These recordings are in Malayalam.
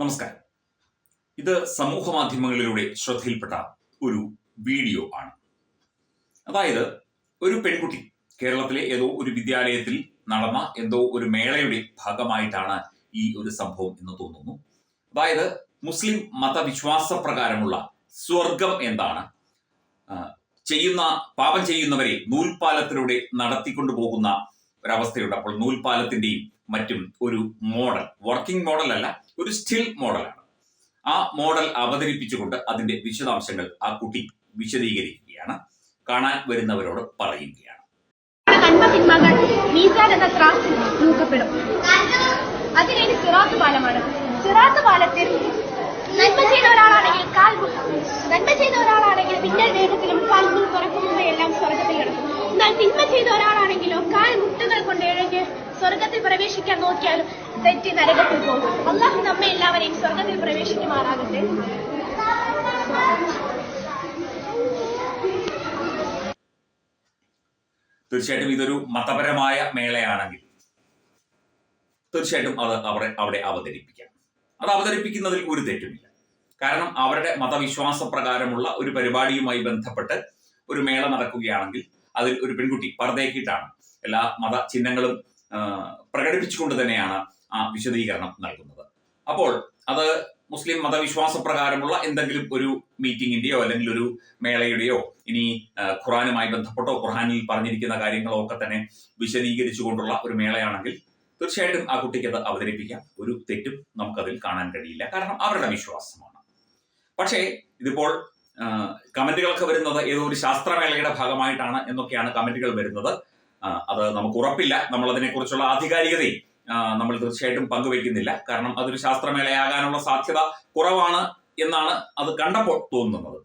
നമസ്കാരം. ഇത് സമൂഹ മാധ്യമങ്ങളിലൂടെ ശ്രദ്ധയിൽപ്പെട്ട ഒരു വീഡിയോ ആണ്. അതായത് ഒരു പെൺകുട്ടി കേരളത്തിലെ ഏതോ ഒരു വിദ്യാലയത്തിൽ നടന്ന എന്തോ ഒരു മേളയുടെ ഭാഗമായിട്ടാണ് ഈ ഒരു സംഭവം എന്ന് തോന്നുന്നു. അതായത് മുസ്ലിം മതവിശ്വാസ പ്രകാരമുള്ള സ്വർഗം എന്താണ് ചെയ്യുന്ന പാപം ചെയ്യുന്നവരെ നൂൽപാലത്തിലൂടെ നടത്തിക്കൊണ്ടു പോകുന്ന ഒരവസ്ഥയുണ്ട്. അപ്പോൾ നൂൽപാലത്തിന്റെയും മറ്റും ഒരു മോഡൽ. വർക്കിംഗ് മോഡൽ അല്ല ഒരു സ്റ്റിൽ മോഡലാണ് ആ മോഡൽ അവതരിപ്പിച്ചുകൊണ്ട് അതിന്റെ വിശദാംശങ്ങൾ ആ കുട്ടി വിശദീകരിക്കുകയാണ്. കാണാൻ വരുന്നവരോട് പറയുകയാണ്. എന്ന അതിനൊരു സിറാത്ത് പാലമാണ്. സിറാത്ത് പാലത്തിൽ തെറ്റി നരകത്തിൽ പോകും. അള്ളാഹു നമ്മെ എല്ലാവരെയും സ്വർഗത്തിൽ പ്രവേശിക്കുമാറാകട്ടെ. തീർച്ചയായിട്ടും ഇതൊരു മതപരമായ മേളയാണെങ്കിൽ തീർച്ചയായിട്ടും അത് അവിടെ അവിടെ അവതരിപ്പിക്കാം. അത് അവതരിപ്പിക്കുന്നതിൽ ഒരു തെറ്റുമില്ല. കാരണം അവരുടെ മതവിശ്വാസ പ്രകാരമുള്ള ഒരു പരിപാടിയുമായി ബന്ധപ്പെട്ട് ഒരു മേള നടക്കുകയാണെങ്കിൽ അതിൽ ഒരു പെൺകുട്ടി പർദ്ദയൊക്കെയിട്ടാണ് എല്ലാ മത ചിഹ്നങ്ങളും പ്രകടിപ്പിച്ചുകൊണ്ട് തന്നെയാണ് വിശദീകരണം നൽകുന്നത്. അപ്പോൾ അത് മുസ്ലിം മതവിശ്വാസ പ്രകാരമുള്ള എന്തെങ്കിലും ഒരു മീറ്റിംഗിന്റെയോ അല്ലെങ്കിൽ ഒരു മേളയുടെയോ ഇനി ഖുറാനുമായി ബന്ധപ്പെട്ടോ ഖുറാനിൽ പറഞ്ഞിരിക്കുന്ന കാര്യങ്ങളോ ഒക്കെ തന്നെ വിശദീകരിച്ചുകൊണ്ടുള്ള ഒരു മേളയാണെങ്കിൽ തീർച്ചയായിട്ടും ആ കുട്ടിക്ക് അത് അവതരിപ്പിക്കാം. ഒരു തെറ്റും നമുക്കതിൽ കാണാൻ കഴിയില്ല. കാരണം അവരുടെ വിശ്വാസമാണ്. പക്ഷേ ഇതിപ്പോൾ കമന്റുകളൊക്കെ വരുന്നത് ഏതോ ഒരു ശാസ്ത്രമേളയുടെ ഭാഗമായിട്ടാണ് എന്നൊക്കെയാണ് കമന്റുകൾ വരുന്നത്. അത് നമുക്ക് ഉറപ്പില്ല. നമ്മൾ അതിനെക്കുറിച്ചുള്ള ആധികാരികതയും നമ്മൾ തീർച്ചയായിട്ടും പങ്കുവെക്കുന്നില്ല കാരണം അതൊരു ശാസ്ത്രമേളയാകാനുള്ള സാധ്യത കുറവാണ് എന്നാണ് അത് കണ്ടപ്പോൾ തോന്നുന്നത്.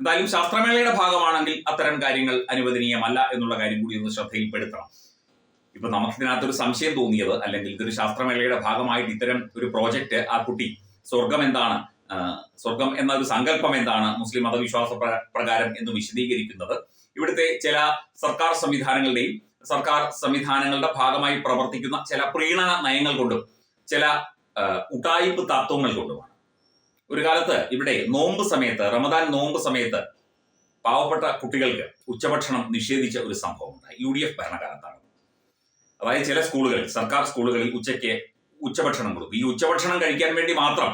എന്തായാലും ശാസ്ത്രമേളയുടെ ഭാഗമാണെങ്കിൽ അത്തരം കാര്യങ്ങൾ അനുവദനീയമല്ല എന്നുള്ള കാര്യം കൂടി ഒന്ന് ശ്രദ്ധയിൽപ്പെടുത്തണം. ഇപ്പൊ നമുക്കിതിനകത്തൊരു സംശയം തോന്നിയത് അല്ലെങ്കിൽ ഇതൊരു ശാസ്ത്രമേളയുടെ ഭാഗമായിട്ട് ഇത്തരം ഒരു പ്രോജക്റ്റ് ആ കുട്ടി സ്വർഗം എന്താണ് സ്വർഗം എന്ന ഒരു സങ്കല്പം എന്താണ് മുസ്ലിം മതവിശ്വാസ പ്രകാരം എന്ന് വിശദീകരിക്കുന്നത്. ഇവിടുത്തെ ചില സർക്കാർ സംവിധാനങ്ങളുടെയും സർക്കാർ സംവിധാനങ്ങളുടെ ഭാഗമായി പ്രവർത്തിക്കുന്ന ചില പ്രീണന നയങ്ങൾ കൊണ്ടും ചില ഉടായിപ്പ് തത്വങ്ങൾ കൊണ്ടുമാണ്. ഒരു കാലത്ത് ഇവിടെ നോമ്പ് സമയത്ത് റമദാൻ നോമ്പ് സമയത്ത് പാവപ്പെട്ട കുട്ടികൾക്ക് ഉച്ചഭക്ഷണം നിഷേധിച്ച ഒരു സംഭവം ഉണ്ടായി. യു ഡി എഫ് ഭരണകാലത്താണ്. അതായത് ചില സ്കൂളുകളിൽ സർക്കാർ സ്കൂളുകളിൽ ഉച്ചയ്ക്ക് ഉച്ചഭക്ഷണം കൊടുക്കും. ഈ ഉച്ചഭക്ഷണം കഴിക്കാൻ വേണ്ടി മാത്രം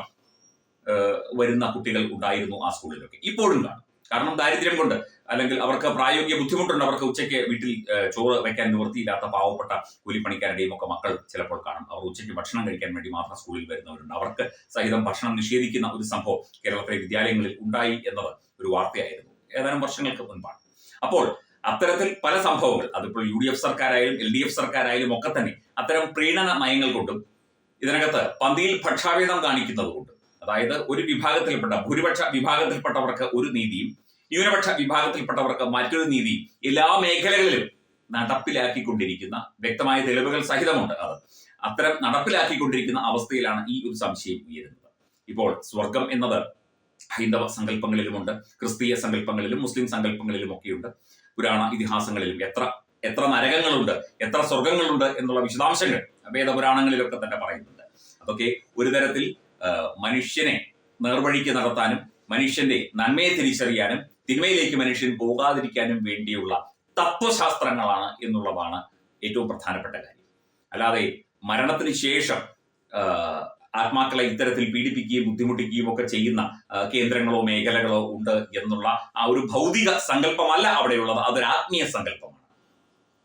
വരുന്ന കുട്ടികൾ ഉണ്ടായിരുന്നു ആ സ്കൂളിലൊക്കെ. ഇപ്പോഴും കാണും. കാരണം ദാരിദ്ര്യം കൊണ്ട് അല്ലെങ്കിൽ അവർക്ക് പ്രായോഗിക ബുദ്ധിമുട്ടുണ്ട് അവർക്ക് ഉച്ചയ്ക്ക് വീട്ടിൽ ചോറ് വയ്ക്കാൻ നിവൃത്തിയില്ലാത്ത പാവപ്പെട്ട കൂലിപ്പണിക്കാരുടെയും ഒക്കെ മക്കൾ ചിലപ്പോൾ കാണും. അവർ ഉച്ചയ്ക്ക് ഭക്ഷണം കഴിക്കാൻ വേണ്ടി മാത്രം സ്കൂളിൽ വരുന്നവരുണ്ട്. അവർക്ക് സഹിതം ഭക്ഷണം നിഷേധിക്കുന്ന ഒരു സംഭവം കേരളത്തിലെ വിദ്യാലയങ്ങളിൽ ഉണ്ടായി എന്നത് ഒരു വാർത്തയായിരുന്നു. ഏതാനും വർഷങ്ങൾക്ക് മുൻപാണ്. അപ്പോൾ അത്തരത്തിൽ പല സംഭവങ്ങൾ അതിപ്പോൾ യു ഡി എഫ് സർക്കാരായാലും എൽ ഡി എഫ് സർക്കാരായാലും ഒക്കെ തന്നെ അത്തരം പ്രീണന നയങ്ങൾ കൊണ്ടും ഇതിനകത്ത് പന്തിയിൽ ഭക്ഷാഭേദം കാണിക്കുന്നത് കൊണ്ടും അതായത് ഒരു വിഭാഗത്തിൽപ്പെട്ട ഭൂരിപക്ഷ വിഭാഗത്തിൽപ്പെട്ടവർക്ക് ഒരു നീതിയും ന്യൂനപക്ഷ വിഭാഗത്തിൽപ്പെട്ടവർക്ക് മറ്റൊരു നീതിയും എല്ലാ മേഖലകളിലും നടപ്പിലാക്കിക്കൊണ്ടിരിക്കുന്ന വ്യക്തമായ തെളിവുകൾ സഹിതമുണ്ട് അത്. അത്തരം നടപ്പിലാക്കിക്കൊണ്ടിരിക്കുന്ന അവസ്ഥയിലാണ് ഈ ഒരു സംശയം ഉയരുന്നത്. ഇപ്പോൾ സ്വർഗം എന്നത് ഹൈന്ദവ സങ്കല്പങ്ങളിലുമുണ്ട് ക്രിസ്തീയ സങ്കല്പങ്ങളിലും മുസ്ലിം സങ്കല്പങ്ങളിലും ഒക്കെയുണ്ട് പുരാണ ഇതിഹാസങ്ങളിലും എത്ര എത്ര നരകങ്ങളുണ്ട് എത്ര സ്വർഗങ്ങളുണ്ട് എന്നുള്ള വിശദാംശങ്ങൾ വേദപുരാണങ്ങളിലൊക്കെ തന്നെ പറയുന്നുണ്ട്. അതൊക്കെ ഒരു തരത്തിൽ മനുഷ്യനെ നേർവഴിക്ക് നടത്താനും മനുഷ്യന്റെ നന്മയെ തിരിച്ചറിയാനും തിന്മയിലേക്ക് മനുഷ്യൻ പോകാതിരിക്കാനും വേണ്ടിയുള്ള തത്വശാസ്ത്രങ്ങളാണ് എന്നുള്ളതാണ് ഏറ്റവും പ്രധാനപ്പെട്ട കാര്യം. അല്ലാതെ മരണത്തിന് ശേഷം ആത്മാക്കളെ ഇത്തരത്തിൽ പീഡിപ്പിക്കുകയും ബുദ്ധിമുട്ടിക്കുകയും ഒക്കെ ചെയ്യുന്ന കേന്ദ്രങ്ങളോ മേഖലകളോ ഉണ്ട് എന്നുള്ള ആ ഒരു ഭൗതിക സങ്കല്പമല്ല അവിടെയുള്ളത്. അതൊരു ആത്മീയ സങ്കല്പമാണ്.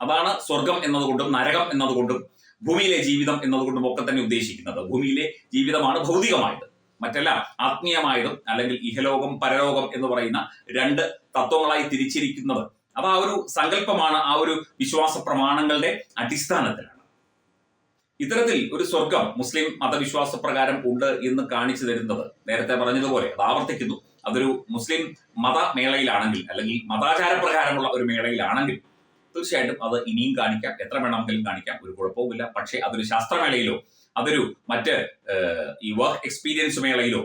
അതാണ് സ്വർഗം എന്നതുകൊണ്ടും നരകം എന്നതുകൊണ്ടും ഭൂമിയിലെ ജീവിതം എന്നതുകൊണ്ടും ഒക്കെ തന്നെ ഉദ്ദേശിക്കുന്നത്. ഭൂമിയിലെ ജീവിതമാണ് ഭൗതികമായത്. മറ്റല്ല ആത്മീയമായതും അല്ലെങ്കിൽ ഇഹലോകം പരലോകം എന്ന് പറയുന്ന രണ്ട് തത്വങ്ങളായി തിരിച്ചിരിക്കുന്നത്. അത് ആ ഒരു സങ്കല്പമാണ് ആ ഒരു വിശ്വാസ പ്രമാണങ്ങളുടെ അടിസ്ഥാനത്തിലാണ്. ഇത്തരത്തിൽ ഒരു സ്വർഗം മുസ്ലിം മതവിശ്വാസ പ്രകാരം ഉണ്ട് എന്ന് കാണിച്ചു തരുന്നത് നേരത്തെ പറഞ്ഞതുപോലെ അത് ആവർത്തിക്കുന്നു. അതൊരു മുസ്ലിം മതമേളയിലാണെങ്കിൽ അല്ലെങ്കിൽ മതാചാര പ്രകാരമുള്ള ഒരു മേളയിലാണെങ്കിൽ തീർച്ചയായിട്ടും അത് ഇനിയും കാണിക്കാം. എത്ര വേണമെങ്കിലും കാണിക്കാം. ഒരു കുഴപ്പവുമില്ല. പക്ഷേ അതൊരു ശാസ്ത്രമേളയിലോ അതൊരു മറ്റ് ഈ വർക്ക് എക്സ്പീരിയൻസ് മേളയിലോ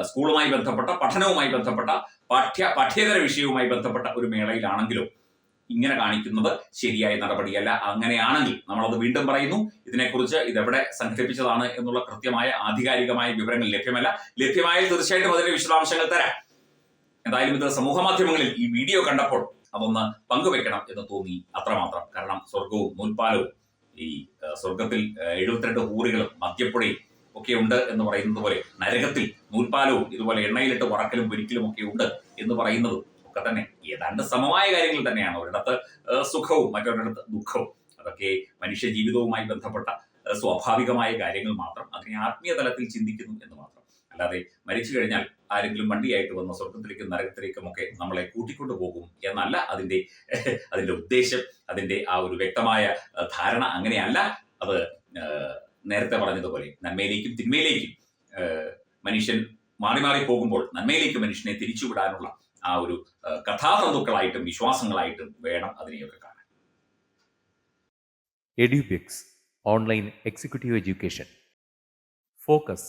സ്കൂളുമായി ബന്ധപ്പെട്ട പഠനവുമായി ബന്ധപ്പെട്ട പാഠ്യ പാഠ്യേതര വിഷയവുമായി ബന്ധപ്പെട്ട ഒരു മേളയിലാണെങ്കിലോ ഇങ്ങനെ കാണിക്കുന്നത് ശരിയായ നടപടിയല്ല. അങ്ങനെയാണെങ്കിൽ നമ്മളത് വീണ്ടും പറയുന്നു. ഇതിനെക്കുറിച്ച് ഇതെവിടെ സംഘടിപ്പിച്ചതാണ് എന്നുള്ള കൃത്യമായ ആധികാരികമായ വിവരങ്ങൾ ലഭ്യമല്ല. ലഭ്യമായാൽ തീർച്ചയായിട്ടും അതിന്റെ വിശദാംശങ്ങൾ തരാം. എന്തായാലും ഇത് സമൂഹ മാധ്യമങ്ങളിൽ ഈ വീഡിയോ കണ്ടപ്പോൾ അതൊന്ന് പങ്കുവെക്കണം എന്ന് തോന്നി അത്രമാത്രം. കാരണം സ്വർഗവും നൂൽപ്പാലവും ഈ സ്വർഗത്തിൽ എഴുപത്തിരണ്ട് ഹൂറികളും മദ്യപ്പുഴയും ഒക്കെ ഉണ്ട് എന്ന് പറയുന്നത് പോലെ നരകത്തിൽ നൂൽപ്പാലവും ഇതുപോലെ എണ്ണയിലിട്ട് വറക്കലും പൊരിക്കലും ഒക്കെ ഉണ്ട് എന്ന് പറയുന്നതും ഒക്കെ തന്നെ ഏതാണ്ട് സമമായ കാര്യങ്ങൾ തന്നെയാണ്. ഒരിടത്ത് സുഖവും മറ്റൊരിടത്ത് ദുഃഖവും. അതൊക്കെ മനുഷ്യ ജീവിതവുമായി ബന്ധപ്പെട്ട സ്വാഭാവികമായ കാര്യങ്ങൾ മാത്രം അതിനെ ആത്മീയ തലത്തിൽ ചിന്തിക്കുന്നു എന്ന് മാത്രം. അല്ലാതെ മരിച്ചു കഴിഞ്ഞാൽ ആരെങ്കിലും വണ്ടിയായിട്ട് വന്ന സ്വർഗത്തിലേക്കും നരകത്തിലേക്കും ഒക്കെ നമ്മളെ കൂട്ടിക്കൊണ്ടു പോകും എന്നല്ല അതിന്റെ അതിന്റെ ഉദ്ദേശം. അതിന്റെ ആ ഒരു വ്യക്തമായ ധാരണ അങ്ങനെയല്ല. അത് നേരത്തെ പറഞ്ഞതുപോലെ നന്മയിലേക്കും തിന്മയിലേക്കും മനുഷ്യൻ മാറി മാറി പോകുമ്പോൾ നന്മയിലേക്ക് മനുഷ്യനെ തിരിച്ചുവിടാനുള്ള ആ ഒരു കഥാതന്തുക്കളായിട്ടും വിശ്വാസങ്ങളായിട്ടും വേണം അതിനെയൊക്കെ കാണാൻ. Edubix online executive education. Focus